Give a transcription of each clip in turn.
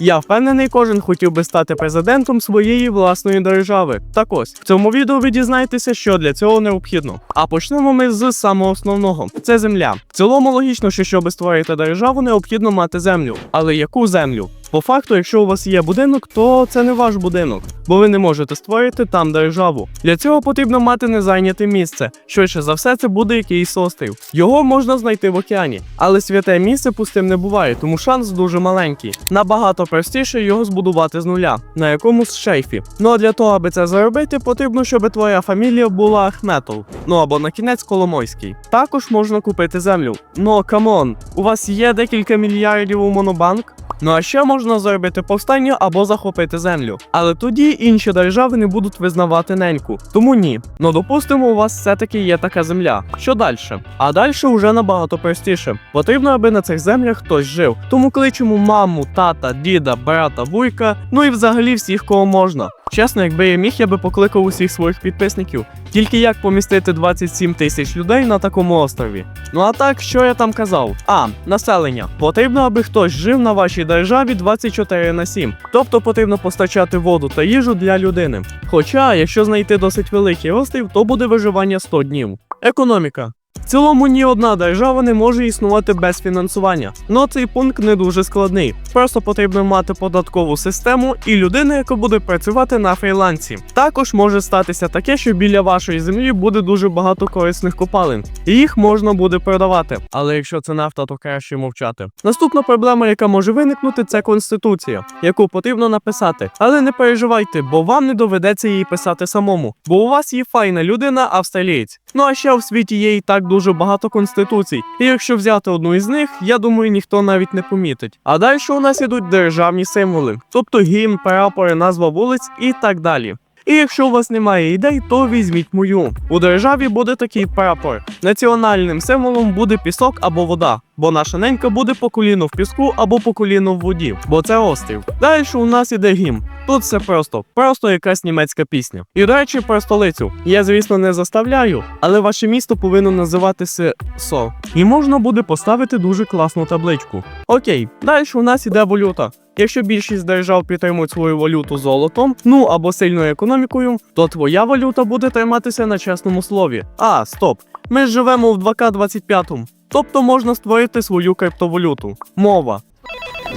Я впевнений, кожен хотів би стати президентом своєї власної держави. Так ось в цьому відео ви дізнаєтеся, що для цього необхідно. А почнемо ми з самого основного: це земля. В цілому логічно, що щоб створити державу, необхідно мати землю. Але яку землю? По факту, якщо у вас є будинок, то це не ваш будинок, бо ви не можете створити там державу. Для цього потрібно мати незайняте місце. Швидше за все, це буде якийсь острів. Його можна знайти в океані, але святе місце пустим не буває, тому шанс дуже маленький. Набагато простіше його збудувати з нуля, на якомусь шейфі. Ну а для того, аби це зробити, потрібно, щоб твоя фамілія була Ахметов. Ну або на кінець Коломойський. Також можна купити землю. Ну камон, у вас є декілька мільярдів у монобанк. Ну а ще можна зробити повстання або захопити землю. Але тоді інші держави не будуть визнавати неньку. Тому ні. Ну допустимо, у вас все-таки є така земля. Що далі? А далі вже набагато простіше. Потрібно, аби на цих землях хтось жив. Тому кличемо маму, тата, діда, брата, вуйка, ну і взагалі всіх, кого можна. Чесно, якби я міг, я би покликав усіх своїх підписників. Тільки як помістити 27 тисяч людей на такому острові? Ну а так, що я там казав? А, населення. Потрібно, аби хтось жив на вашій державі 24 на 7. Тобто потрібно постачати воду та їжу для людини. Хоча, якщо знайти досить великий острів, то буде виживання 100 днів. Економіка. Цілому ні одна держава не може існувати без фінансування. Но цей пункт не дуже складний. Просто потрібно мати податкову систему і людину, яка буде працювати на фрілансі. Також може статися таке, що біля вашої землі буде дуже багато корисних копалин, їх можна буде продавати. Але якщо це нафта, то краще мовчати. Наступна проблема, яка може виникнути, це конституція, яку потрібно написати. Але не переживайте, бо вам не доведеться її писати самому, бо у вас є файна людина, австралієць. Ну а ще в світі є і так дуже багато конституцій. І якщо взяти одну із них, я думаю, ніхто навіть не помітить. А далі у нас ідуть державні символи, тобто гімн, прапори, назва вулиць і так далі. І якщо у вас немає ідей, то візьміть мою. У державі буде такий прапор. Національним символом буде пісок або вода, бо наша ненька буде по коліну в піску або по коліну в воді, бо це острів. Далі у нас іде гімн. Тут все просто, просто якась німецька пісня. І до речі, про столицю. Я, звісно, не заставляю, але ваше місто повинно називатися СО. І можна буде поставити дуже класну табличку. Окей, далі у нас іде валюта. Якщо більшість держав підтримують свою валюту золотом, ну або сильною економікою, то твоя валюта буде триматися на чесному слові. А, стоп. Ми живемо в 2К25. Тобто можна створити свою криптовалюту. Мова.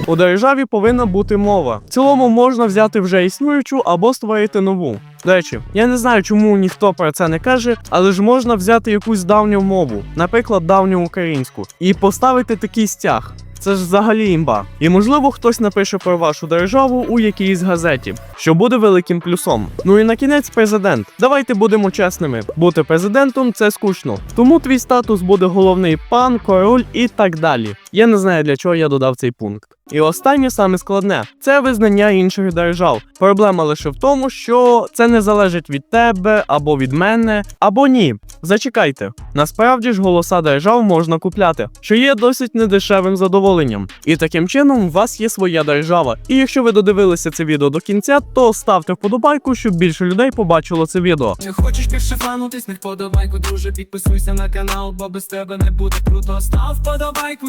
У державі повинна бути мова. В цілому можна взяти вже існуючу або створити нову. До речі, я не знаю, чому ніхто про це не каже, але ж можна взяти якусь давню мову, наприклад, давню українську, і поставити такий стяг. Це ж взагалі імба. І можливо хтось напише про вашу державу у якійсь газеті, що буде великим плюсом. Ну і на кінець президент. Давайте будемо чесними. Бути президентом це скучно. Тому твій статус буде головний пан, король і так далі. Я не знаю для чого я додав цей пункт. І останнє саме складне це визнання інших держав. Проблема лише в тому, що це не залежить від тебе або від мене, або ні. Зачекайте, насправді ж голоса держав можна купляти, що є досить недешевим задоволенням. І таким чином у вас є своя держава. І якщо ви додивилися це відео до кінця, то ставте вподобайку, щоб більше людей побачило це відео. Не хочеш більше фану, тисни вподобайку, друже, підписуйся на канал, бо без тебе не буде круто. Став вподобайку